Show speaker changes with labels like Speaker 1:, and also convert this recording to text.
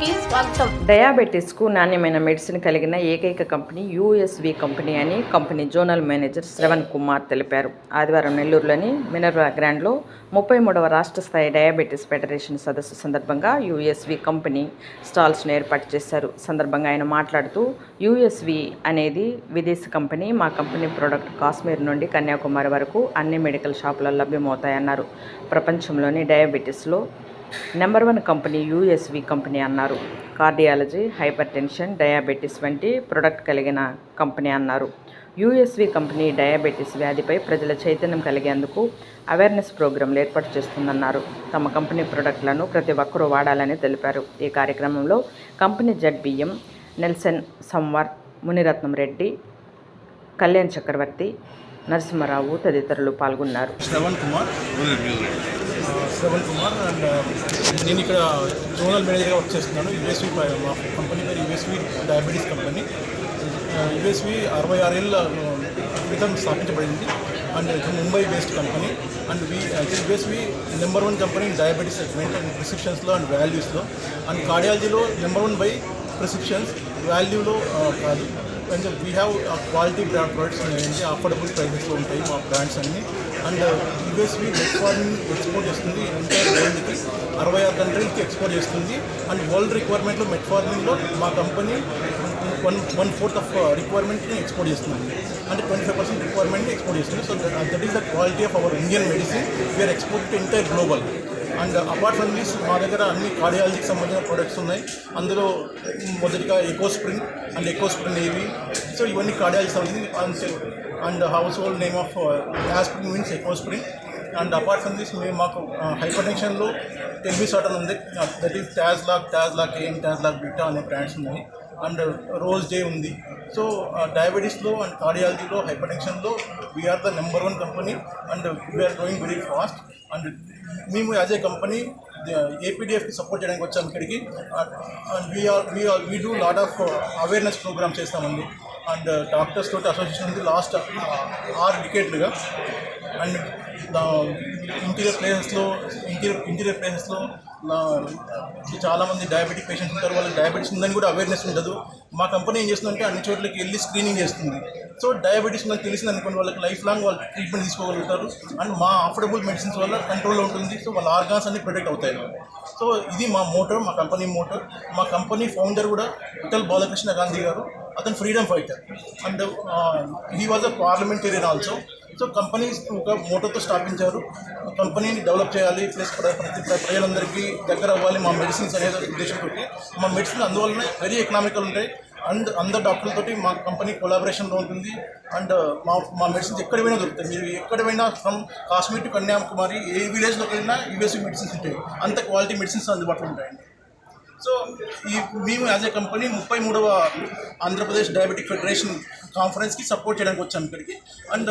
Speaker 1: కి స్వాగతం.
Speaker 2: డయాబెటీస్కు నాణ్యమైన మెడిసిన్ కలిగిన ఏకైక కంపెనీ యూఎస్వి కంపెనీ అని company zonal manager Shravan Kumar తెలిపారు. ఆదివారం నెల్లూరులోని మినర్వా గ్రాండ్లో ముప్పై మూడవ రాష్ట్ర స్థాయి డయాబెటీస్ ఫెడరేషన్ సదస్సు సందర్భంగా యూఎస్వి కంపెనీ స్టాల్స్ను ఏర్పాటు చేశారు. సందర్భంగా ఆయన మాట్లాడుతూ యూఎస్వి అనేది విదేశీ కంపెనీ మా కంపెనీ ప్రోడక్ట్ కాశ్మీర్ నుండి కన్యాకుమారి వరకు అన్ని మెడికల్ షాపులలో లభ్యమవుతాయన్నారు. ప్రపంచంలోని డయాబెటీస్లో number one company USV company అన్నారు. కార్డియాలజీ హైపర్ టెన్షన్ డయాబెటీస్ వంటి ప్రొడక్ట్ కలిగిన కంపెనీ అన్నారు. యూఎస్వి కంపెనీ డయాబెటీస్ వ్యాధిపై ప్రజల చైతన్యం కలిగేందుకు అవేర్నెస్ ప్రోగ్రాంలు ఏర్పాటు చేస్తుందన్నారు. తమ కంపెనీ ప్రొడక్ట్లను ప్రతి ఒక్కరూ వాడాలని తెలిపారు. ఈ కార్యక్రమంలో కంపెనీ జడ్బిఎం నెల్సన్ సంవర్ మునిరత్నం రెడ్డి కళ్యాణ్ చక్రవర్తి నరసింహారావు తదితరులు పాల్గొన్నారు.
Speaker 3: శ్రవణ్ కుమార్ శ్రవణ్ కుమార్ అండ్ uh, నేను ఇక్కడ జోనల్ మేనేజర్గా వర్క్ చేస్తున్నాను. యుఎస్వి మా కంపెనీ పేరు USV diabetes company. Uh, USV అరవై ఆరేళ్ళ ఆ, క్రితం స్థాపించబడింది. అండ్ ఇది Mumbai based company. And we USV number one company diabetes segment and ప్రిస్క్రిప్షన్స్లో and వాల్యూస్లో. అండ్ కార్డియాలజీలో నెంబర్ వన్ బై ప్రిస్క్రిప్షన్స్ వాల్యూలో కాదు. And we have quality brand products ఉన్నాయండి అఫోర్డబుల్ ప్రైసెస్లో ఉంటాయి మా బ్రాండ్స్ అన్ని. And USV net farming export చేస్తుంది ఎంటైర్ వరల్డ్కి అరవై ఆరు కంట్రీస్కి ఎక్స్పోర్ట్ చేస్తుంది. అండ్ వరల్డ్ రిక్వైర్మెంట్లో మెట్ ఫార్మింగ్లో మా company one one fourth of రిక్వైర్మెంట్ని export చేస్తుంది. అంటే ట్వంటీ ఫైవ్ పర్సెంట్ రిక్వైర్మెంట్ని ఎక్స్పోర్ట్ చేస్తుంది. So that is the quality of our Indian medicine we are export entire global and apart from this మా దగ్గర అన్ని కార్డియాలజీకి సంబంధించిన ప్రొడక్ట్స్ ఉన్నాయి. అందులో మొదటిగా Ecosprin and Ecosprin ఏవి సో ఇవన్నీ కార్డియాలజీ సంబంధించి and and household name of aspirin means Ecosprin and apart from this మేము మాకు హైపర్ టెన్షన్లో టెల్బిసాటన్ ఉంది. That is Tazloc Tazloc ఏం ట్యాజ్ లాక్ బిట్టా అనే బ్రాండ్స్ ఉన్నాయి. అండ్ రోజ్ డే ఉంది. సో డయాబెటీస్లో అండ్ కార్డియాలజీలో హైపర్ టెన్షన్లో we are the number one company and we are growing very fast and మేము యాజ్ ఏ కంపెనీ ఏపీడిఎఫ్కి సపోర్ట్ చేయడానికి వచ్చాము ఇక్కడికి. And we are we are we do lot of awareness program చేస్తామండి అండ్. డాక్టర్స్ uh, uh, తోటి association ఉంది. Last uh, ఆరు డికేట్లుగా అండ్ ఇంటీరియర్ ప్లేసెస్లో ఇంటీరియర్ ఇంటీరియర్ ప్లేసెస్లో చాలామంది డయాబెటిక్ పేషెంట్స్ ఉంటారు వాళ్ళకి డయాబెటీస్ ఉందని కూడా అవేర్నెస్ ఉండదు. మా కంపెనీ ఏం చేస్తుందంటే అన్ని చోట్లకి వెళ్ళి స్క్రీనింగ్ చేస్తుంది. సో డయాబెటీస్ ఉందని తెలిసింది అనుకోండి వాళ్ళకి లైఫ్ లాంగ్ వాళ్ళు ట్రీట్మెంట్ తీసుకోగలుగుతారు. అండ్ మా అఫోర్డబుల్ మెడిసిన్స్ వల్ల కంట్రోల్లో ఉంటుంది. సో వాళ్ళ ఆర్గాన్స్ అన్ని ప్రొటెక్ట్ అవుతాయి. సో ఇది మా మోటార్ మా కంపెనీ మోటార్ మా కంపెనీ ఫౌండర్ కూడా విఠల్ బాలకృష్ణ గాంధీ గారు. అతను freedom fighter and he was a parliamentarian also so companies ఒక మోటోతో స్థాపించారు. కంపెనీని డెవలప్ చేయాలి ప్లస్ ప్రతి ప్రజలందరికీ దగ్గర అవ్వాలి మా మెడిసిన్స్ అనేది ఉద్దేశంతో మా మెడిసిన్ అందువల్లనే వెరీ ఎకనామికల్ ఉంటాయి. అండ్ అందరు డాక్టర్లతోటి మా కంపెనీ కొలాబరేషన్లో ఉంటుంది. అండ్ మా మా మెడిసిన్స్ ఎక్కడ పోయినా దొరుకుతాయి. మీరు ఎక్కడ పోయినా ఫ్రమ్ కాశ్మీర్ టు కన్యాకుమారి ఏ విలేజ్లోకి వెళ్ళినా యూఎస్సీ మెడిసిన్స్ ఉంటాయి. అంత క్వాలిటీ మెడిసిన్స్ అందుబాటులో ఉంటాయండి. సో ఈ మేము యాజ్ ఏ కంపెనీ ముప్పై మూడవ ఆంధ్రప్రదేశ్ డయాబెటిక్ ఫెడరేషన్ కాన్ఫరెన్స్కి సపోర్ట్ చేయడానికి వచ్చాము ఇక్కడికి. అండ్